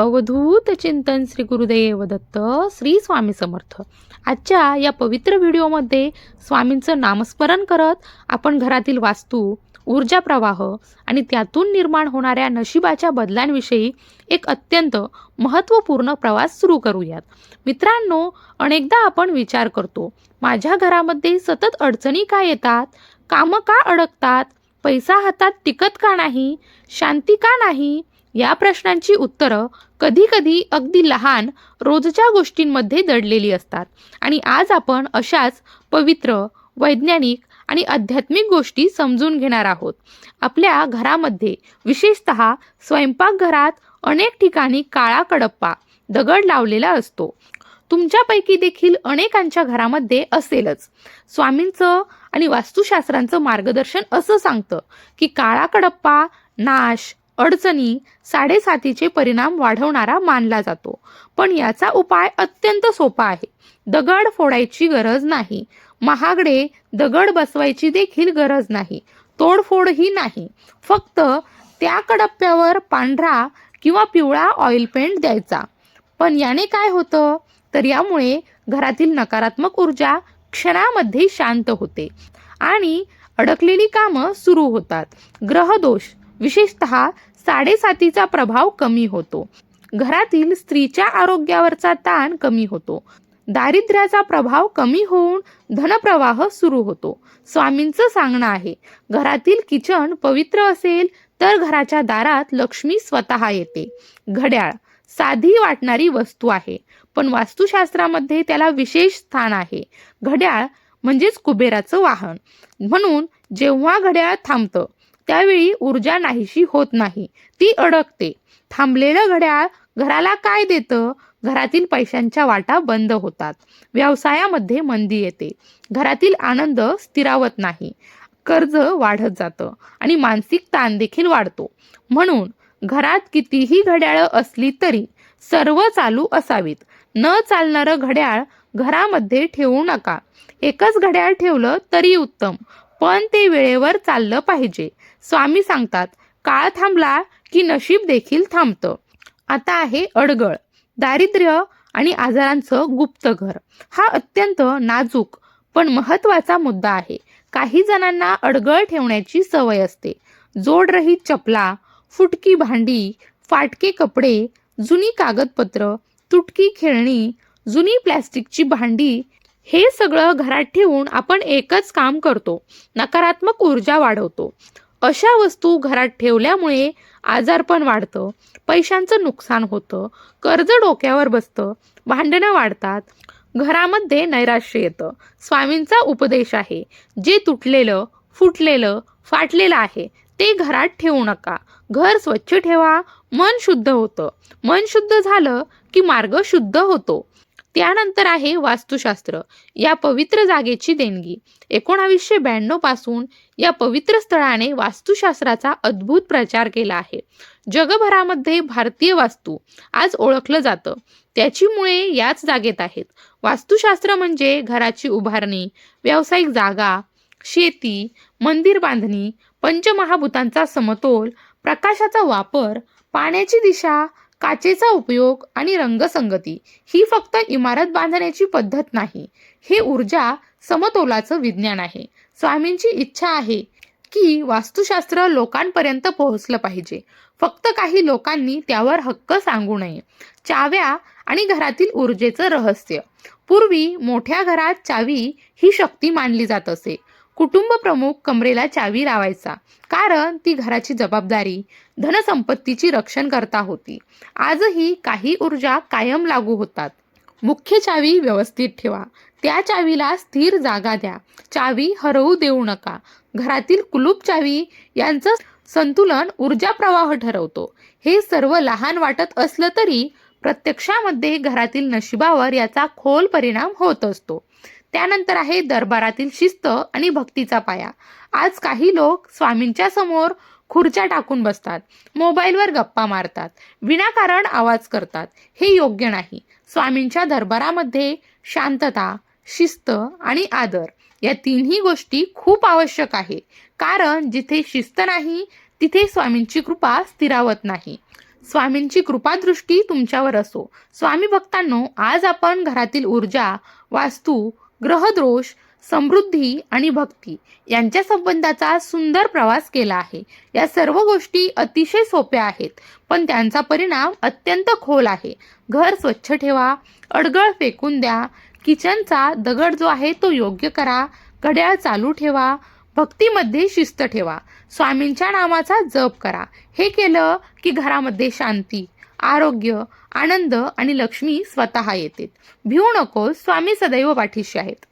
अवधूत चिंतन श्री गुरुदेव दत्त श्री स्वामी समर्थ. आजच्या या पवित्र व्हिडिओमध्ये स्वामींचं नामस्मरण करत आपण घरातील वास्तू ऊर्जा प्रवाह आणि त्यातून निर्माण होणाऱ्या नशिबाच्या बदलांविषयी एक अत्यंत महत्त्वपूर्ण प्रवास सुरू करूयात. मित्रांनो अनेकदा आपण विचार करतो माझ्या घरामध्ये सतत अडचणी का येतात? कामं का अडकतात? पैसा हातात टिकत का नाही? शांती का नाही? या प्रश्नांची उत्तरं कधीकधी अगदी लहान रोजच्या गोष्टींमध्ये दडलेली असतात. आणि आज आपण अशाच पवित्र वैज्ञानिक आणि आध्यात्मिक गोष्टी समजून घेणार आहोत. आपल्या घरामध्ये विशेषत स्वयंपाकघरात अनेक ठिकाणी काळा कडप्पा दगड लावलेला असतो. तुमच्यापैकी देखील अनेकांच्या घरामध्ये असेलच. स्वामींचं आणि वास्तुशास्त्रांचं मार्गदर्शन असं सांगतं की काळा कडप्पा नाश अडचणी साडेसातीचे परिणाम वाढवणारा मानला जातो. पण याचा उपाय अत्यंत सोपा आहे. दगड फोडायची गरज नाही. महागडे दगड बसवायची देखील गरज नाही. तोडफोडही नाही. फक्त त्या कडप्प्यावर पांढरा किंवा पिवळा ऑइल पेंट द्यायचा. पण याने काय होतं? तर यामुळे घरातील नकारात्मक ऊर्जा क्षणामध्ये शांत होते आणि अडकलेली कामं सुरू होतात. ग्रहदोष विशेषत साडेसातीचा प्रभाव कमी होतो. घरातील स्त्रीच्या आरोग्यावरचा ताण कमी होतो. दारिद्र्याचा प्रभाव कमी होऊन धनप्रवाह सुरू होतो. स्वामींचं सांगणं आहे घरातील किचन पवित्र असेल तर घराच्या दारात लक्ष्मी स्वतः येते. घड्याळ साधी वाटणारी वस्तू आहे पण वास्तुशास्त्रामध्ये त्याला विशेष स्थान आहे. घड्याळ म्हणजेच कुबेराचं वाहन. म्हणून जेव्हा घड्याळ थांबतं त्यावेळी ऊर्जा नाहीशी होत नाही. ती अडकते. थांबलेलं घड्याळ घराला काय देतं? घरातील पैशांच्या वाटा बंद होतात. व्यवसायामध्ये मंदी येते. घरातील आनंद स्थिरावत नाही. कर्ज वाढत जातं आणि मानसिक ताण देखील वाढतो. म्हणून घरात कितीही घड्याळं असली तरी सर्व चालू असावीत. न चालणारं घड्याळ घरामध्ये ठेवू नका. एकच घड्याळ ठेवलं तरी उत्तम पण ते वेळेवर चाललं पाहिजे. स्वामी सांगतात काळ थांबला की नशीब देखील थांबतं. आता आहे अडगळ दारिद्र्य आणि आजारांचं गुप्त घर. हा अत्यंत नाजूक पण महत्त्वाचा मुद्दा आहे. काही जणांना अडगळ ठेवण्याची सवय असते. जोडरहित चपला फुटकी भांडी फाटके कपडे जुनी कागदपत्र तुटकी खेळणी जुनी प्लॅस्टिकची भांडी हे सगळं घरात ठेवून आपण एकच काम करतो. नकारात्मक ऊर्जा वाढवतो. अशा वस्तू घरात ठेवल्यामुळे आजारपण वाढतं पैशांचं नुकसान होतं कर्ज डोक्यावर बसतं भांडणं वाढतात. घरामध्ये नैराश्य येतं. स्वामींचा उपदेश आहे जे तुटलेलं फुटलेलं फाटलेलं आहे ते घरात ठेवू नका. घर स्वच्छ ठेवा मन शुद्ध होतं. मन शुद्ध झालं की मार्ग शुद्ध होतो. त्यानंतर आहे वास्तुशास्त्र. या पवित्र जागेची देणगी. एकोणावीसशे ब्याण्णवपासून या पवित्र स्थळाने वास्तुशास्त्राचा अद्भुत प्रचार केला आहे. जगभरामध्ये भारतीय वास्तू आज ओळखलं जातं. त्याची मुळे याच जागेत आहेत. वास्तुशास्त्र म्हणजे घराची उभारणी व्यावसायिक जागा शेती मंदिर बांधणी पंचमहाभूतांचा समतोल प्रकाशाचा वापर पाण्याची दिशा काचेचा उपयोग आणि रंगसंगती ही फक्त इमारत बांधण्याची पद्धत नाही. हे ऊर्जा समतोलाचं विज्ञान आहे. स्वामींची इच्छा आहे की वास्तुशास्त्र लोकांपर्यंत पोहोचलं पाहिजे. फक्त काही लोकांनी त्यावर हक्क सांगू नये. चाव्या आणि घरातील ऊर्जेचं रहस्य. पूर्वी मोठ्या घरात चावी ही शक्ती मानली जात असे. कुटुंब प्रमुख कमरेला चावी लावायचा. कारण ती घराची जबाबदारी धनसंपत्तीची रक्षण करता होती. आजही काही ऊर्जा कायम लागू होतात. मुख्य चावी व्यवस्थित ठेवा. त्या चावीला स्थिर जागा द्या. चावी हरवू देऊ नका. घरातील कुलूप चावी यांचं संतुलन ऊर्जा प्रवाह ठरवतो. हे सर्व लहान वाटत असलं तरी प्रत्यक्षामध्ये घरातील नशिबावर याचा खोल परिणाम होत असतो. त्यानंतर आहे दरबारातील शिस्त आणि भक्तीचा पाया. आज काही लोक स्वामींच्या समोर खुर्च्या टाकून बसतात. मोबाईलवर गप्पा मारतात. विनाकारण आवाज करतात. हे योग्य नाही. स्वामींच्या दरबारामध्ये शांतता शिस्त आणि आदर या तिन्ही गोष्टी खूप आवश्यक आहे. कारण जिथे शिस्त नाही तिथे स्वामींची कृपा स्थिरावत नाही. स्वामींची कृपादृष्टी तुमच्यावर असो. स्वामी भक्तांनो आज आपण घरातील ऊर्जा वास्तू ग्रहदोष समृद्धी आणि भक्ती यांच्या संबंधाचा सुंदर प्रवास केला आहे. या सर्व गोष्टी अतिशय सोप्या आहेत पण त्यांचा परिणाम अत्यंत खोल आहे. घर स्वच्छ ठेवा अडगळ फेकून द्या किचनचा दगड जो आहे तो योग्य करा घड्याळ चालू ठेवा भक्तीमध्ये शिस्त ठेवा स्वामींच्या नामाचा जप करा. हे केलं की घरामध्ये शांती आरोग्य आनंद आणि लक्ष्मी स्वतः येते भिवू नको स्वामी सदैव पाठीशी आहेत.